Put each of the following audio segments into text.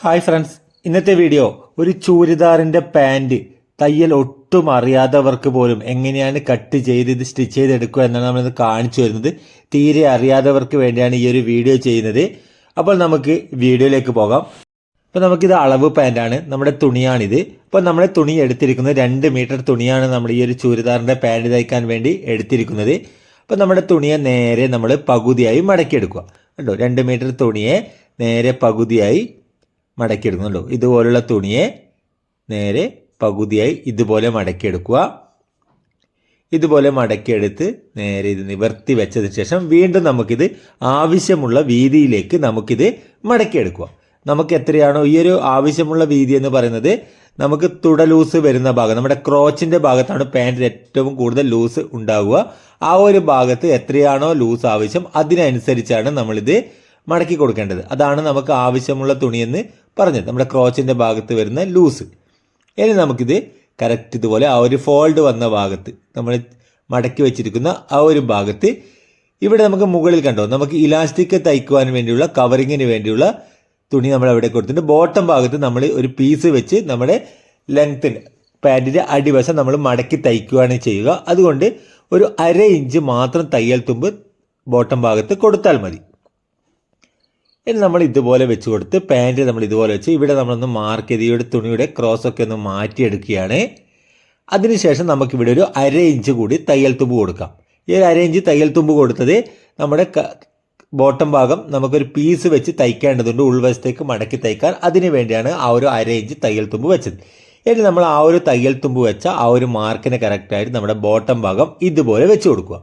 Hi friends ഇന്നത്തെ video ഒരു ചൂരിദാറിന്റെ pant തയ്യൽ ഒട്ടും അറിയാത്തവർക്ക് പോലും എങ്ങനെയാണ് കട്ട് ചെയ്ത് ഇത് സ്റ്റിച്ച് ചെയ്തെടുക്കുക എന്നാണ് നമ്മളിത് കാണിച്ചു വരുന്നത് തീരെ അറിയാത്തവർക്ക് വേണ്ടിയാണ് ഈ ഒരു വീഡിയോ ചെയ്യുന്നത്. അപ്പോൾ നമുക്ക് വീഡിയോയിലേക്ക് പോകാം. അപ്പോൾ നമുക്കിത് അളവ് പാന്റാണ് നമ്മുടെ തുണിയാണിത്. അപ്പോൾ നമ്മുടെ തുണി എടുത്തിരിക്കുന്നത് രണ്ട് മീറ്റർ തുണിയാണ് നമ്മൾ ഈ ഒരു ചൂരിദാറിന്റെ പാന്റ് തയ്ക്കാൻ വേണ്ടി എടുത്തിരിക്കുന്നത്. അപ്പോൾ നമ്മുടെ തുണിയെ നേരെ നമ്മൾ പകുതിയായി മടക്കിയെടുക്കുക. കണ്ടോ? രണ്ട് മീറ്റർ തുണിയെ നേരെ പകുതിയായി മടക്കിയെടുക്കുന്നുണ്ടോ ഇതുപോലുള്ള തുണിയെ നേരെ പകുതിയായി ഇതുപോലെ മടക്കിയെടുക്കുക. ഇതുപോലെ മടക്കിയെടുത്ത് നേരെ ഇത് നിവർത്തി വെച്ചതിന് ശേഷം വീണ്ടും നമുക്കിത് ആവശ്യമുള്ള വീതിയിലേക്ക് നമുക്കിത് മടക്കിയെടുക്കുക. നമുക്ക് എത്രയാണോ ഈ ഒരു ആവശ്യമുള്ള വീതി എന്ന് പറയുന്നത് നമുക്ക് തുട ലൂസ് വരുന്ന ഭാഗം നമ്മുടെ ക്രോച്ചിന്റെ ഭാഗത്താണ് പാന്റിൽ ഏറ്റവും കൂടുതൽ ലൂസ് ഉണ്ടാവുക. ആ ഒരു ഭാഗത്ത് എത്രയാണോ ലൂസ് ആവശ്യം അതിനനുസരിച്ചാണ് നമ്മളിത് മടക്കി കൊടുക്കേണ്ടത്. അതാണ് നമുക്ക് ആവശ്യമുള്ള തുണിയെന്ന് പറഞ്ഞത്. നമ്മുടെ ക്രോച്ചിന്റെ ഭാഗത്ത് വരുന്ന ലൂസ്. ഇനി നമുക്കിത് കറക്റ്റ് ഇതുപോലെ ആ ഒരു ഫോൾഡ് വന്ന ഭാഗത്ത് നമ്മൾ മടക്കി വെച്ചിരിക്കുന്ന ആ ഒരു ഭാഗത്ത് ഇവിടെ നമുക്ക് മുകളിൽ കണ്ടോ? നമുക്ക് ഇലാസ്റ്റിക് തയ്ക്കുവാൻ വേണ്ടിയുള്ള കവറിങ്ങിന് വേണ്ടിയുള്ള തുണി നമ്മൾ അവിടെ കൊടുത്തിട്ടുണ്ട്. ബോട്ടം ഭാഗത്ത് നമ്മൾ ഒരു പീസ് വെച്ച് നമ്മുടെ ലെങ്ത്തിന് പാന്റിന്റെ അടിവശം നമ്മൾ മടക്കി തയ്ക്കുകയാണ് ചെയ്യുക. അതുകൊണ്ട് ഒരു അര ഇഞ്ച് മാത്രം തയ്യൽ തുമ്പ് ബോട്ടം ഭാഗത്ത് കൊടുത്താൽ മതി. ഇനി നമ്മൾ ഇതുപോലെ വെച്ച് കൊടുത്ത് പാന്റ് നമ്മൾ ഇതുപോലെ വെച്ച് ഇവിടെ നമ്മളൊന്ന് മാർക്ക് ചെയ്ത് ഒരു തുണിയുടെ ക്രോസ് ഒക്കെ ഒന്ന് മാറ്റിയെടുക്കുകയാണ്. അതിനുശേഷം നമുക്കിവിടെ ഒരു അര ഇഞ്ച് കൂടി തയ്യൽ തുമ്പ് കൊടുക്കാം. ഈ ഒരു അര ഇഞ്ച് തയ്യൽ തുമ്പ് കൊടുത്തത് നമ്മുടെ ബോട്ടം ഭാഗം നമുക്കൊരു പീസ് വെച്ച് തയ്ക്കേണ്ടതുണ്ട്. ഉൾവശത്തേക്ക് മടക്കി തയ്ക്കാൻ അതിനു വേണ്ടിയാണ് ആ ഒരു അര ഇഞ്ച് തയ്യൽ തുമ്പ് വെച്ചത്. ഇനി നമ്മൾ ആ ഒരു തയ്യൽ തുമ്പ് വെച്ച ആ ഒരു മാർക്കിന് കറക്റ്റായിട്ട് നമ്മുടെ ബോട്ടം ഭാഗം ഇതുപോലെ വെച്ച് കൊടുക്കുക.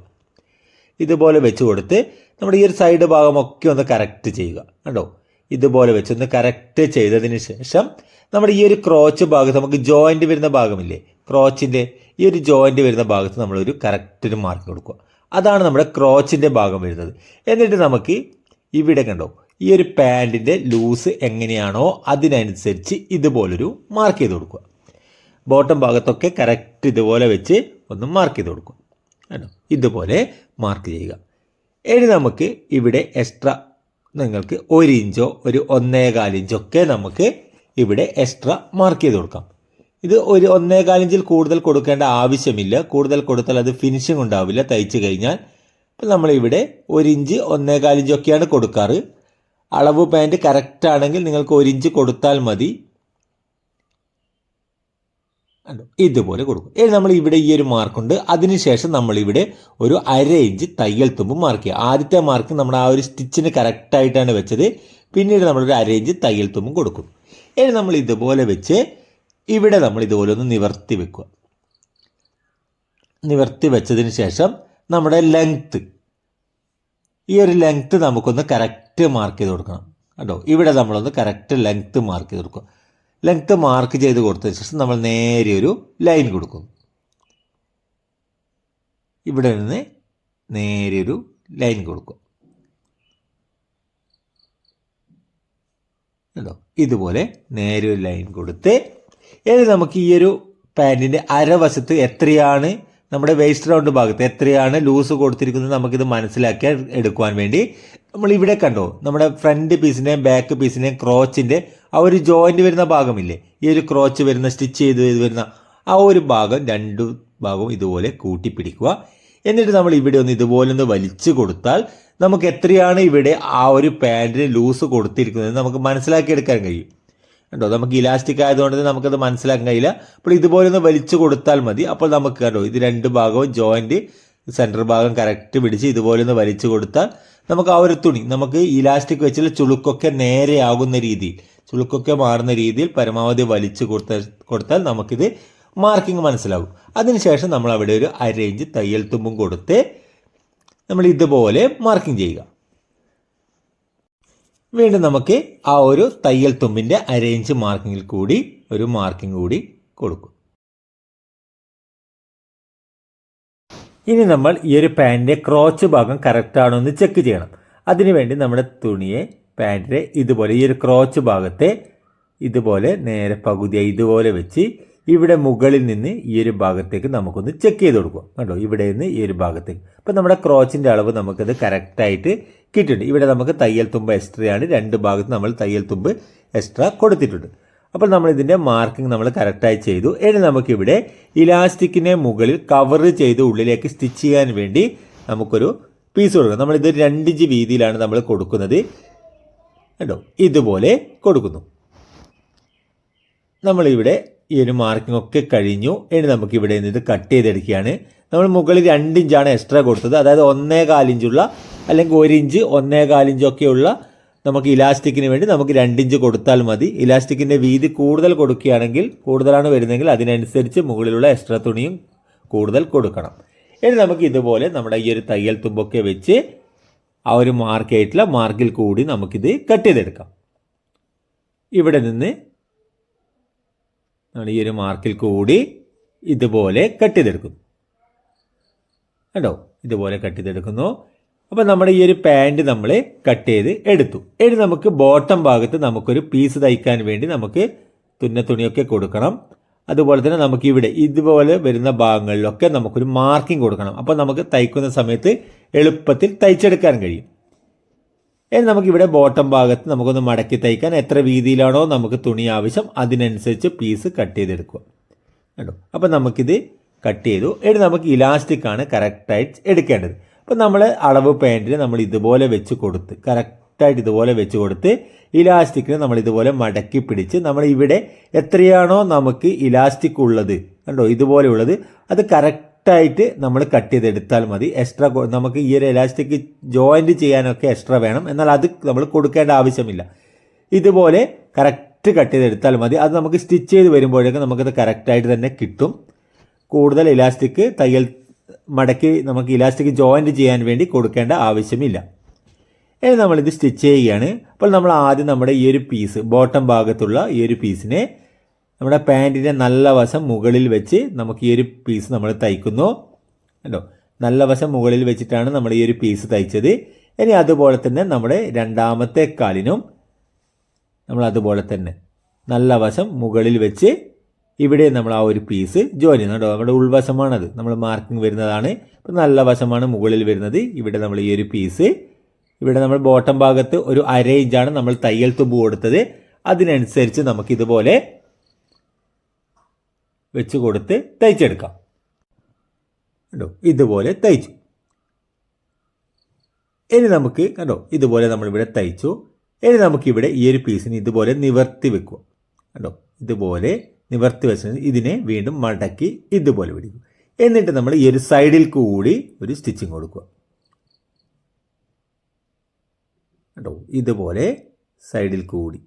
ഇതുപോലെ വെച്ച് കൊടുത്ത് നമ്മുടെ ഈ ഒരു സൈഡ് ഭാഗമൊക്കെ ഒന്ന് കറക്റ്റ് ചെയ്യുക. കണ്ടോ? ഇതുപോലെ വെച്ച് ഒന്ന് കറക്റ്റ് ചെയ്തതിന് ശേഷം നമ്മുടെ ഈ ഒരു ക്രോച്ച് ഭാഗത്ത് നമുക്ക് ജോയിന്റ് വരുന്ന ഭാഗമില്ലേ? ക്രോച്ചിന്റെ ഈ ഒരു ജോയിന്റ് വരുന്ന ഭാഗത്ത് നമ്മളൊരു കറക്റ്റൊരു മാർക്ക് കൊടുക്കുക. അതാണ് നമ്മുടെ ക്രോച്ചിന്റെ ഭാഗം വരുന്നത്. എന്നിട്ട് നമുക്ക് ഇവിടെ കണ്ടോ? ഈ ഒരു പാന്റിന്റെ ലൂസ് എങ്ങനെയാണോ അതിനനുസരിച്ച് ഇതുപോലൊരു മാർക്ക് ചെയ്ത് കൊടുക്കുക. ബോട്ടം ഭാഗത്തൊക്കെ കറക്റ്റ് ഇതുപോലെ വെച്ച് ഒന്ന് മാർക്ക് ചെയ്ത് കൊടുക്കുക. കേട്ടോ ഇതുപോലെ മാർക്ക് ചെയ്യുക. ഇനി നമുക്ക് ഇവിടെ എക്സ്ട്രാ നിങ്ങൾക്ക് ഒരു ഇഞ്ചോ ഒരു ഒന്നേകാൽ ഇഞ്ചോ ഒക്കെ നമുക്ക് ഇവിടെ എക്സ്ട്രാ മാർക്ക് ചെയ്ത് കൊടുക്കാം. ഇത് ഒരു ഒന്നേകാൽ ഇഞ്ചിൽ കൂടുതൽ കൊടുക്കേണ്ട ആവശ്യമില്ല. കൂടുതൽ കൊടുത്താൽ അത് ഫിനിഷിംഗ് ഉണ്ടാവില്ല തയ്ച്ചു കഴിഞ്ഞാൽ. അപ്പം നമ്മളിവിടെ ഒരു ഇഞ്ച് ഒന്നേകാൽ ഇഞ്ചൊക്കെയാണ് കൊടുക്കാറ്. അളവ് പാന്റ് കറക്റ്റ് ആണെങ്കിൽ നിങ്ങൾക്ക് ഒരു ഇഞ്ച് കൊടുത്താൽ മതി. കണ്ടോ? ഇതുപോലെ കൊടുക്കും. ഇനി നമ്മൾ ഇവിടെ ഈ ഒരു മാർക്കുണ്ട് അതിനുശേഷം നമ്മൾ ഇവിടെ ഒരു അര ഇഞ്ച് തയ്യൽ തുമ്പ് മാർക്ക് ചെയ്യുക. ആദ്യത്തെ മാർക്ക് നമ്മൾ ആ ഒരു സ്റ്റിച്ചിന് കറക്റ്റായിട്ടാണ് വെച്ചത്. പിന്നീട് നമ്മളൊരു അര ഇഞ്ച് തയ്യൽ തുമ്പും കൊടുക്കും. ഇനി നമ്മൾ ഇതുപോലെ വെച്ച് ഇവിടെ നമ്മൾ ഇതുപോലെ ഒന്ന് നിവർത്തി വെക്കുക. നിവർത്തി വെച്ചതിന് ശേഷം നമ്മുടെ ലെങ്ത്ത് ഈ ഒരു ലെങ്ത്ത് നമുക്കൊന്ന് കറക്റ്റ് മാർക്ക് ചെയ്ത് കൊടുക്കണം. കേട്ടോ ഇവിടെ നമ്മളൊന്ന് കറക്റ്റ് ലെങ്ത്ത് മാർക്ക് ചെയ്ത് കൊടുക്കുക. ലെങ്ത്ത് മാർക്ക് ചെയ്ത് കൊടുത്തതിന് ശേഷം നമ്മൾ നേരെ ഒരു ലൈൻ കൊടുക്കും ഇവിടെ നിന്ന് നേരെ ഒരു ലൈൻ കൊടുക്കും കേട്ടോ ഇതുപോലെ നേരെ ഒരു ലൈൻ കൊടുത്ത് ഇനി നമുക്ക് ഈ ഒരു പാന്റിന്റെ അരവശത്ത് എത്രയാണ് നമ്മുടെ വേസ്റ്റ് റൗണ്ട് ഭാഗത്ത് എത്രയാണ് ലൂസ് കൊടുത്തിരിക്കുന്നത് നമുക്കിത് മനസ്സിലാക്കി എടുക്കുവാൻ വേണ്ടി നമ്മൾ ഇവിടെ കണ്ടോ നമ്മുടെ ഫ്രണ്ട് പീസിന്റെയും ബാക്ക് പീസിന്റെയും ക്രോച്ചിന്റെ ആ ഒരു ജോയിന്റ് വരുന്ന ഭാഗമില്ലേ? ഈ ഒരു ക്രോച്ച് വരുന്ന സ്റ്റിച്ച് ചെയ്ത് വരുന്ന ആ ഒരു ഭാഗം രണ്ട് ഭാഗവും ഇതുപോലെ കൂട്ടിപ്പിടിക്കുക. എന്നിട്ട് നമ്മൾ ഇവിടെ ഒന്ന് ഇതുപോലെ ഒന്ന് വലിച്ചു കൊടുത്താൽ നമുക്ക് എത്രയാണ് ഇവിടെ ആ ഒരു പാന്റിന് ലൂസ് കൊടുത്തിരിക്കുന്നത് നമുക്ക് മനസ്സിലാക്കിയെടുക്കാൻ കഴിയും. കണ്ടോ നമുക്ക് ഇലാസ്റ്റിക് ആയതുകൊണ്ട് നമുക്കത് മനസ്സിലാക്കാൻ കഴിയില്ല. അപ്പോൾ ഇതുപോലെ ഒന്ന് വലിച്ചു കൊടുത്താൽ മതി. അപ്പോൾ നമുക്ക് കണ്ടോ ഇത് രണ്ട് ഭാഗവും ജോയിന്റ് സെന്റർ ഭാഗം കറക്റ്റ് പിടിച്ച് ഇതുപോലെ ഒന്ന് വലിച്ചു കൊടുത്താൽ നമുക്ക് ആ ഒരു തുണി നമുക്ക് ഇലാസ്റ്റിക് വെച്ചുള്ള ചുളുക്കൊക്കെ നേരെയാകുന്ന രീതിയിൽ ചുളുക്കൊക്കെ മാറുന്ന രീതിയിൽ പരമാവധി വലിച്ചു കൊടുത്ത കൊടുത്താൽ നമുക്കിത് മാർക്കിംഗ് മനസ്സിലാകും അതിനുശേഷം നമ്മൾ അവിടെ ഒരു അരേഞ്ച് തയ്യൽ തുമ്പും കൊടുത്ത് നമ്മൾ ഇതുപോലെ മാർക്കിംഗ് ചെയ്യുക. വീണ്ടും നമുക്ക് ആ ഒരു തയ്യൽ തുമ്പിന്റെ അരേഞ്ച് മാർക്കിങ്ങിൽ കൂടി ഒരു മാർക്കിംഗ് കൂടി കൊടുക്കും. ഇനി നമ്മൾ ഈ ഒരു പാന്റിന്റെ ക്രോച്ച് ഭാഗം കറക്റ്റ് ആണോ എന്ന് ചെക്ക് ചെയ്യണം. അതിനുവേണ്ടി നമ്മുടെ തുണിയെ പാന്റിന്റെ ഇതുപോലെ ഈ ഒരു ക്രോച്ച് ഭാഗത്തെ ഇതുപോലെ നേരെ പകുതിയായി ഇതുപോലെ വെച്ച് ഇവിടെ മുകളിൽ നിന്ന് ഈ ഒരു ഭാഗത്തേക്ക് നമുക്കൊന്ന് ചെക്ക് ചെയ്ത് കൊടുക്കുക കണ്ടോ? ഇവിടെ നിന്ന് ഈ ഒരു ഭാഗത്തേക്ക്. അപ്പം നമ്മുടെ ക്രോച്ചിന്റെ അളവ് നമുക്കത് കറക്റ്റായിട്ട് കിട്ടിയിട്ടുണ്ട്. ഇവിടെ നമുക്ക് തയ്യൽ തുമ്പ് എക്സ്ട്രയാണ് രണ്ട് ഭാഗത്ത് നമ്മൾ തയ്യൽ തുമ്പ് എക്സ്ട്രാ കൊടുത്തിട്ടുണ്ട്. അപ്പോൾ നമ്മൾ ഇതിന്റെ മാർക്കിംഗ് നമ്മൾ കറക്റ്റായി ചെയ്തു. ഇനി നമുക്കിവിടെ ഇലാസ്റ്റിക്കിനെ മുകളിൽ കവർ ചെയ്ത് ഉള്ളിലേക്ക് സ്റ്റിച്ച് ചെയ്യാൻ വേണ്ടി നമുക്കൊരു പീസ് കൊടുക്കണം നമ്മളിത് രണ്ടിഞ്ച് വീതിയിലാണ് നമ്മൾ കൊടുക്കുന്നത്. കേട്ടോ ഇതുപോലെ കൊടുക്കുന്നു. നമ്മളിവിടെ ഈ ഒരു മാർക്കിംഗ് ഒക്കെ കഴിഞ്ഞു. ഇനി നമുക്ക് ഇവിടെ നിന്ന് ഇത് കട്ട് ചെയ്തെടുക്കുകയാണ്. നമ്മൾ മുകളിൽ രണ്ട് ഇഞ്ചാണ് എക്സ്ട്രാ കൊടുത്തത്. അതായത് ഒന്നേ കാലിഞ്ചുള്ള അല്ലെങ്കിൽ ഒരു ഇഞ്ച് ഒന്നേ കാലിഞ്ചൊക്കെയുള്ള നമുക്ക് ഇലാസ്റ്റിക്കിന് വേണ്ടി നമുക്ക് രണ്ടിഞ്ച് കൊടുത്താൽ മതി. ഇലാസ്റ്റിക്കിന്റെ വീതി കൂടുതൽ കൊടുക്കുകയാണെങ്കിൽ കൂടുതലാണ് വരുന്നതെങ്കിൽ അതിനനുസരിച്ച് മുകളിലുള്ള എക്സ്ട്രാ തുണിയും കൂടുതൽ കൊടുക്കണം. ഇനി നമുക്ക് ഇതുപോലെ നമ്മുടെ ഈ ഒരു തയ്യൽ തുമ്പൊക്കെ വെച്ച് ആ ഒരു മാർക്കായിട്ടുള്ള മാർക്കിൽ കൂടി നമുക്കിത് കട്ട് ചെയ്തെടുക്കാം. ഇവിടെ നിന്ന് നമ്മൾ ഈ ഒരു മാർക്കിൽ കൂടി ഇതുപോലെ കട്ട് ചെയ്തെടുക്കുന്നു. കണ്ടോ? ഇതുപോലെ കട്ട് ചെയ്തെടുക്കുന്നു. അപ്പോൾ നമ്മുടെ ഈ ഒരു പാന്റ് നമ്മൾ കട്ട് ചെയ്ത് എടുത്തു. ഇനി നമുക്ക് ബോട്ടം ഭാഗത്ത് നമുക്കൊരു പീസ് തയ്ക്കാൻ വേണ്ടി നമുക്ക് തുന്ന തുണിയൊക്കെ കൊടുക്കണം. അതുപോലെ തന്നെ നമുക്ക് ഇവിടെ ഇതുപോലെ വരുന്ന ഭാഗങ്ങളിലൊക്കെ നമുക്കൊരു മാർക്കിംഗ് കൊടുക്കണം. അപ്പോൾ നമുക്ക് തയ്ക്കുന്ന സമയത്ത് എളുപ്പത്തിൽ തയ്ച്ചെടുക്കാൻ കഴിയും. ഇനി നമുക്കിവിടെ ബോട്ടം ഭാഗത്ത് നമുക്കൊന്ന് മടക്കി തയ്ക്കാൻ എത്ര വീതിയിലാണോ നമുക്ക് തുണി ആവശ്യം അതിനനുസരിച്ച് പീസ് കട്ട് ചെയ്തെടുക്കുക. കേട്ടോ അപ്പോൾ നമുക്കിത് കട്ട് ചെയ്തു. ഇനി നമുക്ക് ഇലാസ്റ്റിക് ആണ് കറക്റ്റായിട്ട് എടുക്കേണ്ടത്. അപ്പോൾ നമ്മൾ അളവ് പാന്റിന് നമ്മൾ ഇതുപോലെ വെച്ച് കൊടുത്ത് കറക്റ്റായിട്ട് ഇതുപോലെ വെച്ച് കൊടുത്ത് ഇലാസ്റ്റിക്കിന് നമ്മൾ ഇതുപോലെ മടക്കി പിടിച്ച് നമ്മൾ ഇവിടെ എത്രയാണോ നമുക്ക് ഇലാസ്റ്റിക് ഉള്ളത് കണ്ടോ? ഇതുപോലെ ഉള്ളത്. അത് കറക്റ്റായിട്ട് നമ്മൾ കട്ട് ചെയ്തെടുത്താൽ മതി. എക്സ്ട്രാ നമുക്ക് ഈ ഒരു ഇലാസ്റ്റിക് ജോയിന്റ് ചെയ്യാനൊക്കെ എക്സ്ട്രാ വേണം. എന്നാൽ അത് നമ്മൾ കൊടുക്കേണ്ട ആവശ്യമില്ല. ഇതുപോലെ കറക്റ്റ് കട്ട് ചെയ്തെടുത്താൽ മതി. അത് നമുക്ക് സ്റ്റിച്ച് ചെയ്ത് വരുമ്പോഴേക്കും നമുക്കത് കറക്റ്റായിട്ട് തന്നെ കിട്ടും. കൂടുതൽ ഇലാസ്റ്റിക് തയ്യൽ മടക്കി നമുക്ക് ഇലാസ്റ്റിക് ജോയിന്റ് ചെയ്യാൻ വേണ്ടി കൊടുക്കേണ്ട ആവശ്യമില്ല. ഇനി നമ്മളിത് സ്റ്റിച്ച് ചെയ്യുകയാണ്. അപ്പോൾ നമ്മൾ ആദ്യം നമ്മുടെ ഈ ഒരു പീസ് ബോട്ടം ഭാഗത്തുള്ള ഈ ഒരു പീസിനെ നമ്മുടെ പാന്റിന്റെ നല്ല വശം മുകളിൽ വെച്ച് നമുക്ക് ഈ ഒരു പീസ് നമ്മൾ തയ്ക്കുന്നു. കണ്ടോ? നല്ല വശം മുകളിൽ വെച്ചിട്ടാണ് നമ്മൾ ഈ ഒരു പീസ് തയ്ച്ചത്. ഇനി അതുപോലെ തന്നെ നമ്മുടെ രണ്ടാമത്തെ കാലിനും നമ്മൾ അതുപോലെ തന്നെ നല്ല വശം മുകളിൽ വെച്ച് ഇവിടെ നമ്മൾ ആ ഒരു പീസ് ജോയിൻ ചെയ്യുന്നു കേട്ടോ നമ്മുടെ ഉൾവശമാണത്. നമ്മൾ മാർക്കിംഗ് വരുന്നതാണ്. ഇപ്പം നല്ല വശമാണ് മുകളിൽ വരുന്നത്. ഇവിടെ നമ്മൾ ഈ ഒരു പീസ് ഇവിടെ നമ്മൾ ബോട്ടം ഭാഗത്ത് ഒരു അര ഇഞ്ചാണ് നമ്മൾ തയ്യൽ തുമ്പ് കൊടുത്തത്. അതിനനുസരിച്ച് നമുക്കിതുപോലെ വെച്ച് കൊടുത്ത് തയ്ച്ചെടുക്കാം. കണ്ടോ? ഇതുപോലെ തയ്ച്ചു. ഇനി നമുക്ക് കണ്ടോ? ഇതുപോലെ നമ്മളിവിടെ തയ്ച്ചു. ഇനി നമുക്കിവിടെ ഈ ഒരു പീസിന് ഇതുപോലെ നിവർത്തി വെക്കുക. കണ്ടോ? ഇതുപോലെ നിവർത്തി വെച്ച് ഇതിനെ വീണ്ടും മടക്കി ഇതുപോലെ പിടിക്കും. എന്നിട്ട് നമ്മൾ ഈ ഒരു സൈഡിൽ കൂടി ഒരു സ്റ്റിച്ചിങ് കൊടുക്കുക. കേട്ടോ ഇതുപോലെ സൈഡിൽ കൂടി.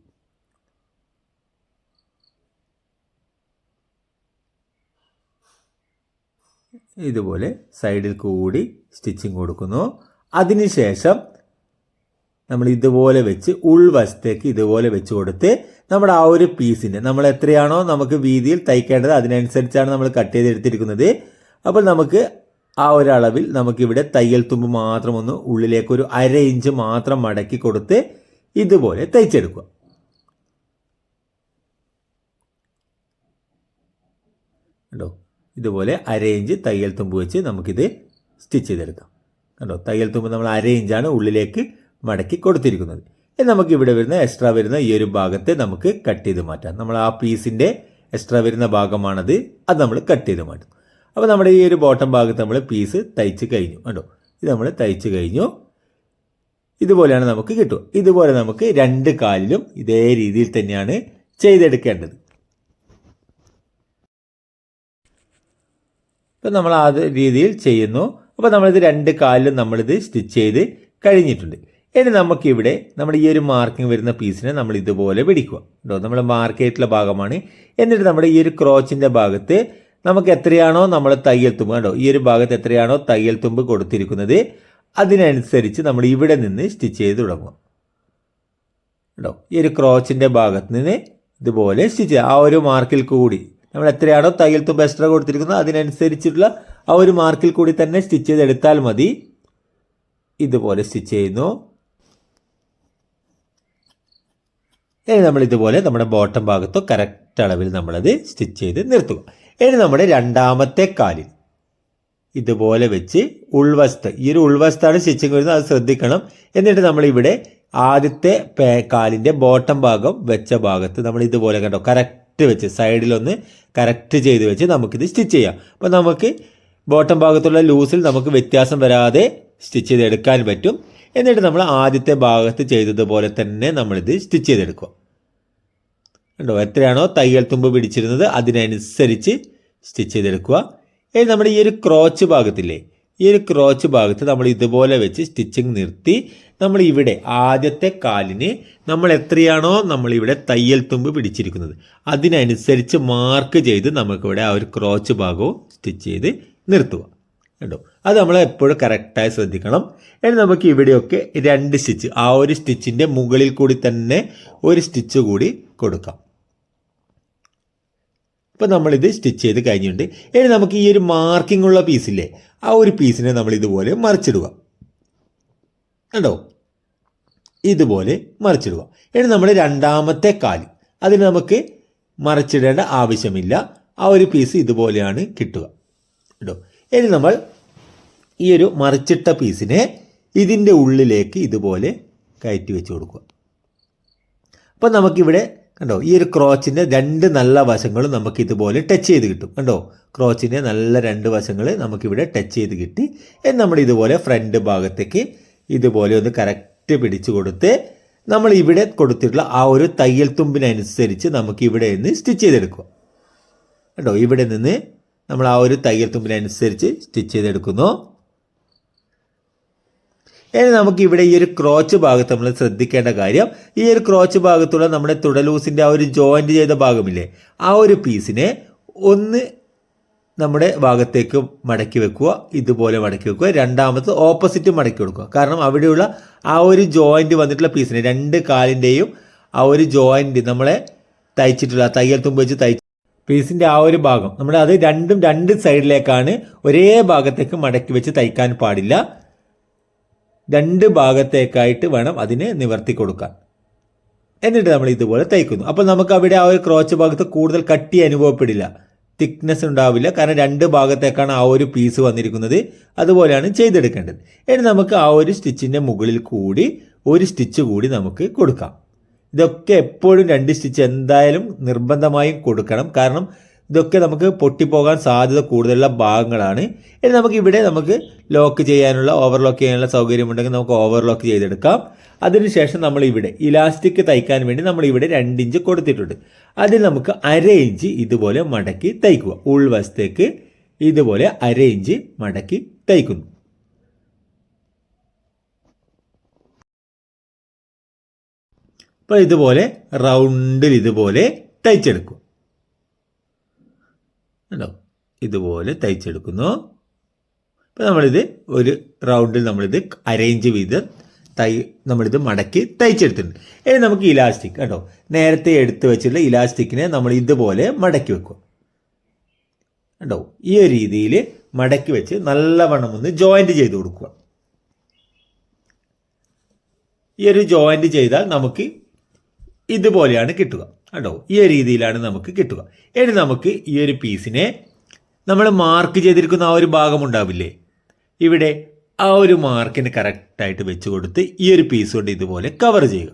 ഇതുപോലെ സൈഡിൽ കൂടി സ്റ്റിച്ചിങ് കൊടുക്കുന്നു. അതിനുശേഷം നമ്മൾ ഇതുപോലെ വെച്ച് ഉൾവശത്തേക്ക് ഇതുപോലെ വെച്ച് കൊടുത്ത് നമ്മുടെ ആ ഒരു പീസിന്റെ നമ്മൾ എത്രയാണോ നമുക്ക് വീതിയിൽ തയ്ക്കേണ്ടത് അതിനനുസരിച്ചാണ് നമ്മൾ കട്ട് ചെയ്തെടുത്തിരിക്കുന്നത് അപ്പോൾ നമുക്ക് ആ ഒരു അളവിൽ നമുക്കിവിടെ തയ്യൽ തുമ്പ് മാത്രം ഒന്ന് ഉള്ളിലേക്ക് ഒരു അര ഇഞ്ച് മാത്രം മടക്കി കൊടുത്ത് ഇതുപോലെ തയ്ച്ചെടുക്കുക. കണ്ടോ? ഇതുപോലെ അര ഇഞ്ച് തയ്യൽ തുമ്പ് വെച്ച് നമുക്കിത് സ്റ്റിച്ച് ചെയ്തെടുക്കാം. കണ്ടോ? തയ്യൽ തുമ്പ് നമ്മൾ അര ഇഞ്ചാണ് ഉള്ളിലേക്ക് മടക്കി കൊടുത്തിരിക്കുന്നത്. നമുക്ക് ഇവിടെ വരുന്ന എക്സ്ട്രാ വരുന്ന ഈ ഒരു ഭാഗത്തെ നമുക്ക് കട്ട് ചെയ്ത് മാറ്റാം. നമ്മൾ ആ പീസിന്റെ എക്സ്ട്രാ വരുന്ന ഭാഗമാണത് അത് നമ്മൾ കട്ട് ചെയ്ത് മാറ്റും. അപ്പോൾ നമ്മുടെ ഈ ഒരു ബോട്ടം ഭാഗത്ത് നമ്മൾ പീസ് തയ്ച്ച് കഴിഞ്ഞു. കണ്ടോ? ഇത് നമ്മൾ തയ്ച്ച് കഴിഞ്ഞു. ഇതുപോലെയാണ് നമുക്ക് കിട്ടുക. ഇതുപോലെ നമുക്ക് രണ്ട് കാലിലും ഇതേ രീതിയിൽ തന്നെയാണ് ചെയ്തെടുക്കേണ്ടത്. ഇപ്പം നമ്മൾ ആ രീതിയിൽ ചെയ്യുന്നു. അപ്പോൾ നമ്മളിത് രണ്ട് കാലിലും നമ്മളിത് സ്റ്റിച്ച് ചെയ്ത് കഴിഞ്ഞിട്ടുണ്ട്. ഇനി നമുക്കിവിടെ നമ്മുടെ ഈ ഒരു മാർക്കിംഗ് വരുന്ന പീസിനെ നമ്മൾ ഇതുപോലെ പിടിക്കുക. കേട്ടോ നമ്മൾ മാർക്ക് ചെയ്തിട്ടുള്ള ഭാഗമാണ്. എന്നിട്ട് നമ്മുടെ ഈ ഒരു ക്രോച്ചിന്റെ ഭാഗത്ത് നമുക്ക് എത്രയാണോ നമ്മൾ തയ്യൽ തുമ്പ് കണ്ടോ? ഈ ഒരു ഭാഗത്ത് എത്രയാണോ തയ്യൽ തുമ്പ് കൊടുത്തിരിക്കുന്നത്? അതിനനുസരിച്ച് നമ്മൾ ഇവിടെ നിന്ന് സ്റ്റിച്ച് ചെയ്ത് തുടങ്ങും കേട്ടോ ഈ ഒരു ക്രോച്ചിന്റെ ഭാഗത്ത് നിന്ന് ഇതുപോലെ സ്റ്റിച്ച് ആ ഒരു മാർക്കിൽ കൂടി നമ്മൾ എത്രയാണോ തയ്യൽ തുമ്പ് എക്സ്ട്രാ കൊടുത്തിരിക്കുന്നത് അതിനനുസരിച്ചുള്ള ആ ഒരു മാർക്കിൽ കൂടി തന്നെ സ്റ്റിച്ച് ചെയ്തെടുത്താൽ മതി. ഇതുപോലെ സ്റ്റിച്ച് ചെയ്യുന്നു. ഇനി നമ്മൾ ഇതുപോലെ നമ്മുടെ ബോട്ടം ഭാഗത്തോ കറക്റ്റ് അളവിൽ നമ്മളത് സ്റ്റിച്ച് ചെയ്ത് നിർത്തുക. ഇനി നമ്മുടെ രണ്ടാമത്തെ കാലിൽ ഇതുപോലെ വെച്ച് ഉൾവസ്ത്ര ഈ ഒരു ഉൾവസ്ത്രമാണ് സ്റ്റിച്ചിങ് വരുന്നത് അത് ശ്രദ്ധിക്കണം. എന്നിട്ട് നമ്മൾ ഇവിടെ ആദ്യത്തെ പേ കാലിന്റെ ബോട്ടം ഭാഗം വെച്ച ഭാഗത്ത് നമ്മൾ ഇതുപോലെ കണ്ടോ കറക്റ്റ് വെച്ച് സൈഡിലൊന്ന് കറക്റ്റ് ചെയ്ത് വെച്ച് നമുക്കിത് സ്റ്റിച്ച് ചെയ്യാം. അപ്പോൾ നമുക്ക് ബോട്ടം ഭാഗത്തുള്ള ലൂസിൽ നമുക്ക് വ്യത്യാസം വരാതെ സ്റ്റിച്ച് ചെയ്തെടുക്കാൻ പറ്റും. എന്നിട്ട് നമ്മൾ ആദ്യത്തെ ഭാഗത്ത് ചെയ്തതുപോലെ തന്നെ നമ്മളിത് സ്റ്റിച്ച് ചെയ്തെടുക്കുക. കണ്ടോ? എത്രയാണോ തയ്യൽ തുമ്പ് പിടിച്ചിരുന്നത് അതിനനുസരിച്ച് സ്റ്റിച്ച് ചെയ്തെടുക്കുക. ഇനി നമ്മുടെ ഈ ഒരു ക്രോച്ച് ഭാഗത്തില്ലേ? ഈ ഒരു ക്രോച്ച് ഭാഗത്ത് നമ്മൾ ഇതുപോലെ വെച്ച് സ്റ്റിച്ചിങ് നിർത്തി നമ്മൾ ഇവിടെ ആദ്യത്തെ കാലിന് നമ്മൾ എത്രയാണോ നമ്മൾ ഇവിടെ തയ്യൽ തുമ്പ് പിടിച്ചിരിക്കുന്നത്. അതിനനുസരിച്ച് മാർക്ക് ചെയ്ത് നമുക്കിവിടെ ആ ഒരു ക്രോച്ച് ഭാഗവും സ്റ്റിച്ച് ചെയ്ത് നിർത്തുക. കേട്ടോ അത് നമ്മൾ എപ്പോഴും കറക്റ്റായി ശ്രദ്ധിക്കണം. ഇനി നമുക്ക് ഇവിടെയൊക്കെ രണ്ട് സ്റ്റിച്ച്. ആ ഒരു സ്റ്റിച്ചിന്റെ മുകളിൽ കൂടി തന്നെ ഒരു സ്റ്റിച്ച് കൂടി കൊടുക്കാം. ഇപ്പം നമ്മളിത് സ്റ്റിച്ച് ചെയ്ത് കഴിഞ്ഞിട്ടുണ്ട്. ഇനി നമുക്ക് ഈ ഒരു മാർക്കിംഗ് ഉള്ള പീസില്ലേ ആ ഒരു പീസിനെ നമ്മൾ ഇതുപോലെ മറിച്ചിടുക. കണ്ടോ? ഇതുപോലെ മറിച്ചിടുക. ഇനി നമ്മൾ രണ്ടാമത്തെ കാൽ അതിന് നമുക്ക് മറിച്ചിടേണ്ട ആവശ്യമില്ല. ആ ഒരു പീസ് ഇതുപോലെയാണ് കിട്ടുക. കേട്ടോ ഇനി നമ്മൾ ഈ ഒരു മറിച്ചിട്ട പീസിനെ ഇതിന്റെ ഉള്ളിലേക്ക് ഇതുപോലെ കയറ്റി വെച്ച് കൊടുക്കുക. അപ്പോൾ നമുക്കിവിടെ കണ്ടോ ഈ ഒരു ക്രോച്ചിന്റെ രണ്ട് നല്ല വശങ്ങളും നമുക്ക് ഇതുപോലെ ടച്ച് ചെയ്ത് കിട്ടും. കണ്ടോ ക്രോച്ചിന്റെ നല്ല രണ്ട് വശങ്ങൾ നമുക്കിവിടെ ടച്ച് ചെയ്ത് കിട്ടി. നമ്മൾ ഇതുപോലെ ഫ്രണ്ട് ഭാഗത്തേക്ക് ഇതുപോലെ ഒന്ന് കറക്റ്റ് പിടിച്ചു കൊടുത്ത് നമ്മൾ ഇവിടെ കൊടുത്തിട്ടുള്ള ആ ഒരു തയ്യൽ തുമ്പിനനുസരിച്ച് നമുക്ക് ഇവിടെ നിന്ന് സ്റ്റിച്ച് ചെയ്തെടുക്കുക. കണ്ടോ ഇവിടെ നിന്ന് നമ്മൾ ആ ഒരു തയ്യൽ തുമ്പിനനുസരിച്ച് സ്റ്റിച്ച് ചെയ്തെടുക്കുന്നു. ഇനി നമുക്ക് ഇവിടെ ഈ ഒരു ക്രോച്ച് ഭാഗത്ത് നമ്മൾ ശ്രദ്ധിക്കേണ്ട കാര്യം ഈ ഒരു ക്രോച്ച് ഭാഗത്തുള്ള നമ്മുടെ തുടലൂസിന്റെ ആ ഒരു ജോയിന്റ് ചെയ്ത ഭാഗമില്ലേ ആ ഒരു പീസിനെ ഒന്ന് നമ്മുടെ ഭാഗത്തേക്ക് മടക്കി വെക്കുക ഇതുപോലെ മടക്കി വെക്കുക രണ്ടാമത് ഓപ്പോസിറ്റ് മടക്കി കൊടുക്കുക. കാരണം അവിടെയുള്ള ആ ഒരു ജോയിന്റ് വന്നിട്ടുള്ള പീസിനെ രണ്ട് കാലിന്റെയും ആ ഒരു ജോയിന്റ് നമ്മളെ തയ്ച്ചിട്ടുള്ള തയ്യൽ തുമ്പ് വെച്ച് തയ്ച്ച് പീസിന്റെ ആ ഒരു ഭാഗം. നമ്മുടെ അത് രണ്ടും രണ്ട് സൈഡിലേക്കാണ് ഒരേ ഭാഗത്തേക്ക് മടക്കി വെച്ച് തയ്ക്കാൻ പാടില്ല. രണ്ട് ഭാഗത്തേക്കായിട്ട് വേണം അതിനെ നിവർത്തി കൊടുക്കാൻ. എന്നിട്ട് നമ്മൾ ഇതുപോലെ തയ്ക്കുന്നു. അപ്പോൾ നമുക്ക് അവിടെ ആ ഒരു ക്രോച്ച് ഭാഗത്ത് കൂടുതൽ കട്ടി അനുഭവപ്പെടില്ല. തിക്നെസ് ഉണ്ടാവില്ല. കാരണം രണ്ട് ഭാഗത്തേക്കാണ് ആ ഒരു പീസ് വന്നിരിക്കുന്നത്. അതുപോലെയാണ് ചെയ്തെടുക്കേണ്ടത്. ഇനി നമുക്ക് ആ ഒരു സ്റ്റിച്ചിന്റെ മുകളിൽ കൂടി ഒരു സ്റ്റിച്ച് കൂടി നമുക്ക് കൊടുക്കാം. ഇതൊക്കെ എപ്പോഴും രണ്ട് സ്റ്റിച്ച് എന്തായാലും നിർബന്ധമായും കൊടുക്കണം. കാരണം ഇതൊക്കെ നമുക്ക് പൊട്ടിപ്പോകാൻ സാധ്യത കൂടുതലുള്ള ഭാഗങ്ങളാണ്. ഇനി നമുക്ക് ഇവിടെ നമുക്ക് ലോക്ക് ചെയ്യാനുള്ള ഓവർലോക്ക് ചെയ്യാനുള്ള സൗകര്യമുണ്ടെങ്കിൽ നമുക്ക് ഓവർലോക്ക് ചെയ്തെടുക്കാം. അതിനുശേഷം നമ്മൾ ഇവിടെ ഇലാസ്റ്റിക് തയ്ക്കാൻ വേണ്ടി നമ്മൾ ഇവിടെ രണ്ട് ഇഞ്ച് കൊടുത്തിട്ടുണ്ട്. അതിൽ നമുക്ക് അര ഇഞ്ച് ഇതുപോലെ മടക്കി തയ്ക്കുക. ഉൾവശത്തേക്ക് ഇതുപോലെ അര ഇഞ്ച് മടക്കി തയ്ക്കുന്നു. അപ്പോൾ ഇതുപോലെ റൗണ്ടിൽ ഇതുപോലെ തയ്ച്ചെടുക്കും. കണ്ടോ? ഇതുപോലെ തയ്ച്ചെടുക്കുന്നു. ഇപ്പോൾ നമ്മളിത് ഒരു റൗണ്ടിൽ നമ്മളിത് അറേഞ്ച് ചെയ്ത് തൈ നമ്മളിത് മടക്കി തയ്ച്ചെടുത്തിട്ടുണ്ട്. ഇനി നമുക്ക് ഇലാസ്റ്റിക് കേട്ടോ നേരത്തെ എടുത്തു വെച്ചിട്ടുള്ള ഇലാസ്റ്റിക്കിനെ നമ്മൾ ഇതുപോലെ മടക്കി വെക്കുക. കേട്ടോ ഈ ഒരു രീതിയിൽ മടക്കി വെച്ച് നല്ലവണ്ണം ഒന്ന് ജോയിന്റ് ചെയ്ത് കൊടുക്കുക. ഈ ഒരു ജോയിന്റ് ചെയ്താൽ നമുക്ക് ഇതുപോലെയാണ് കിട്ടുക. കേട്ടോ ഈ രീതിയിലാണ് നമുക്ക് കിട്ടുക. ഇനി നമുക്ക് ഈ ഒരു പീസിനെ നമ്മൾ മാർക്ക് ചെയ്തിരിക്കുന്ന ആ ഒരു ഭാഗം ഉണ്ടാവില്ലേ? ഇവിടെ ആ ഒരു മാർക്കിന് കറക്റ്റായിട്ട് വെച്ച് കൊടുത്ത് ഈ ഒരു പീസ് കൊണ്ട് ഇതുപോലെ കവർ ചെയ്യുക.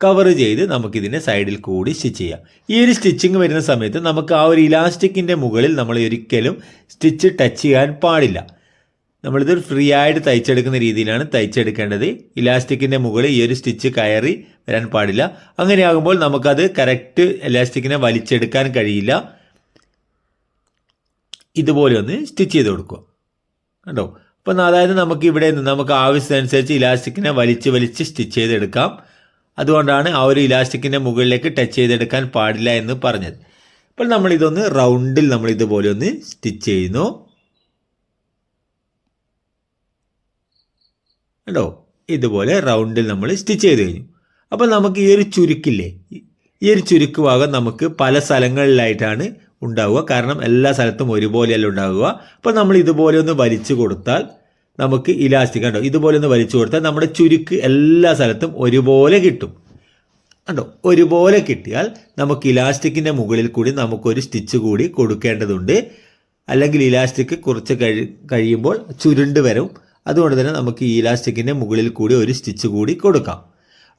കവർ ചെയ്ത് നമുക്കിതിനെ സൈഡിൽ കൂടി സ്റ്റിച്ച് ചെയ്യാം. ഈ ഒരു സ്റ്റിച്ചിങ് വരുന്ന സമയത്ത് നമുക്ക് ആ ഒരു ഇലാസ്റ്റിക്കിന്റെ മുകളിൽ നമ്മൾ ഒരിക്കലും സ്റ്റിച്ച് ടച്ച് ചെയ്യാൻ പാടില്ല. നമ്മളിത് ഫ്രീ ആയിട്ട് തയ്ച്ചെടുക്കുന്ന രീതിയിലാണ് തയ്ച്ചെടുക്കേണ്ടത്. ഇലാസ്റ്റിക്കിന്റെ മുകളിൽ ഈ ഒരു സ്റ്റിച്ച് കയറി വരാൻ പാടില്ല. അങ്ങനെയാകുമ്പോൾ നമുക്കത് കറക്റ്റ് ഇലാസ്റ്റിക്കിനെ വലിച്ചെടുക്കാൻ കഴിയില്ല. ഇതുപോലെ ഒന്ന് സ്റ്റിച്ച് ചെയ്ത് കൊടുക്കുക. കണ്ടോ? അപ്പം അതായത് നമുക്ക് ഇവിടെ നിന്ന് നമുക്ക് ആവശ്യത്തിനനുസരിച്ച് ഇലാസ്റ്റിക്കിനെ വലിച്ച് വലിച്ച് സ്റ്റിച്ച് ചെയ്തെടുക്കാം. അതുകൊണ്ടാണ് ആ ഒരു ഇലാസ്റ്റിക്കിന്റെ മുകളിലേക്ക് ടച്ച് ചെയ്തെടുക്കാൻ പാടില്ല എന്ന് പറഞ്ഞത്. അപ്പോൾ നമ്മൾ ഇതൊന്ന് റൗണ്ടിൽ നമ്മൾ ഇതുപോലെ ഒന്ന് സ്റ്റിച്ച് ചെയ്യുന്നു. കണ്ടോ? ഇതുപോലെ റൗണ്ടിൽ നമ്മൾ സ്റ്റിച്ച് ചെയ്ത് കഴിഞ്ഞു. അപ്പോൾ നമുക്ക് ഈ ഒരു ചുരുക്കില്ലേ? ഈ ഒരു ചുരുക്ക് ഭാഗം നമുക്ക് പല സ്ഥലങ്ങളിലായിട്ടാണ് ഉണ്ടാവുക. കാരണം എല്ലാ സ്ഥലത്തും ഒരുപോലെയല്ല ഉണ്ടാവുക. അപ്പോൾ നമ്മൾ ഇതുപോലെ ഒന്ന് വലിച്ചു കൊടുത്താൽ നമുക്ക് ഇലാസ്റ്റിക് കണ്ടോ? ഇതുപോലെ ഒന്ന് വലിച്ചു കൊടുത്താൽ നമ്മുടെ ചുരുക്ക് എല്ലാ സ്ഥലത്തും ഒരുപോലെ കിട്ടും. കണ്ടോ? ഒരുപോലെ കിട്ടിയാൽ നമുക്ക് ഇലാസ്റ്റിക്കിന്റെ മുകളിൽ കൂടി നമുക്കൊരു സ്റ്റിച്ച് കൂടി കൊടുക്കേണ്ടതുണ്ട്. അല്ലെങ്കിൽ ഇലാസ്റ്റിക് കുറച്ച് കഴി കഴിയുമ്പോൾ ചുരുണ്ട് വരും. അതുകൊണ്ട് തന്നെ നമുക്ക് ഈ ഇലാസ്റ്റിക്കിന്റെ മുകളിൽ കൂടി ഒരു സ്റ്റിച്ച് കൂടി കൊടുക്കാം.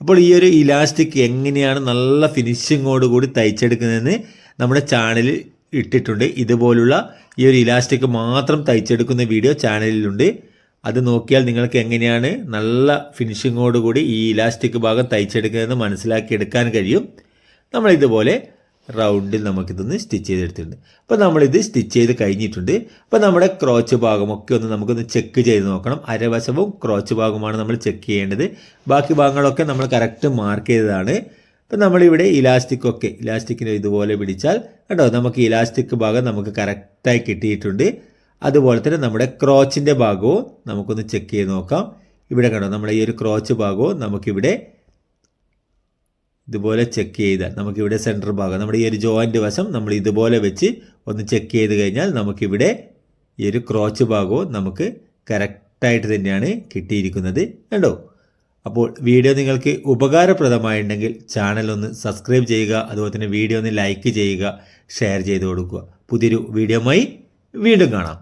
അപ്പോൾ ഈ ഒരു ഇലാസ്റ്റിക് എങ്ങനെയാണ് നല്ല ഫിനിഷിങ്ങോട് കൂടി തയ്ച്ചെടുക്കുന്നതെന്ന് നമ്മുടെ ചാനലിൽ ഇട്ടിട്ടുണ്ട്. ഇതുപോലുള്ള ഈ ഒരു ഇലാസ്റ്റിക് മാത്രം തയ്ച്ചെടുക്കുന്ന വീഡിയോ ചാനലിലുണ്ട്. അത് നോക്കിയാൽ നിങ്ങൾക്ക് എങ്ങനെയാണ് നല്ല ഫിനിഷിങ്ങോട് കൂടി ഈ ഇലാസ്റ്റിക് ഭാഗം തയ്ച്ചെടുക്കുന്നതെന്ന് മനസ്സിലാക്കി എടുക്കാൻ കഴിയും. നമ്മൾ ഇതുപോലെ റൗണ്ടിൽ നമുക്കിതൊന്ന് സ്റ്റിച്ച് ചെയ്തെടുത്തിട്ടുണ്ട്. അപ്പോൾ നമ്മളിത് സ്റ്റിച്ച് ചെയ്ത് കഴിഞ്ഞിട്ടുണ്ട്. അപ്പോൾ നമ്മുടെ ക്രോച്ച് ഭാഗമൊക്കെ ഒന്ന് നമുക്കൊന്ന് ചെക്ക് ചെയ്ത് നോക്കണം. അരവശവും ക്രോച്ച് ഭാഗമാണ് നമ്മൾ ചെക്ക് ചെയ്യേണ്ടത്. ബാക്കി ഭാഗങ്ങളൊക്കെ നമ്മൾ കറക്റ്റ് മാർക്ക് ചെയ്തതാണ്. അപ്പോൾ നമ്മളിവിടെ ഇലാസ്റ്റിക് ഒക്കെ ഇലാസ്റ്റിക്കിനെ ഇതുപോലെ പിടിച്ചാൽ കേട്ടോ നമുക്ക് ഇലാസ്റ്റിക് ഭാഗം നമുക്ക് കറക്റ്റായി കിട്ടിയിട്ടുണ്ട്. അതുപോലെ തന്നെ നമ്മുടെ ക്രോച്ചിന്റെ ഭാഗവും നമുക്കൊന്ന് ചെക്ക് ചെയ്ത് നോക്കാം. ഇവിടെ കണ്ടോ നമ്മുടെ ഈ ഒരു ക്രോച്ച് ഭാഗവും നമുക്കിവിടെ ഇതുപോലെ ചെക്ക് ചെയ്താൽ നമുക്കിവിടെ സെന്റർ ഭാഗം നമ്മുടെ ഈ ഒരു ജോയിന്റ് വശം നമ്മൾ ഇതുപോലെ വെച്ച് ഒന്ന് ചെക്ക് ചെയ്ത് കഴിഞ്ഞാൽ നമുക്കിവിടെ ഈ ഒരു ക്രോച്ച് ഭാഗവും നമുക്ക് കറക്റ്റായിട്ട് തന്നെയാണ് കിട്ടിയിരിക്കുന്നത് കണ്ടോ? അപ്പോൾ വീഡിയോ നിങ്ങൾക്ക് ഉപകാരപ്രദമായിട്ടുണ്ടെങ്കിൽ ചാനൽ ഒന്ന് സബ്സ്ക്രൈബ് ചെയ്യുക അതുപോലെ തന്നെ വീഡിയോ ഒന്ന് ലൈക്ക് ചെയ്യുക ഷെയർ ചെയ്ത് കൊടുക്കുക. പുതിയൊരു വീഡിയോമായി വീണ്ടും കാണാം.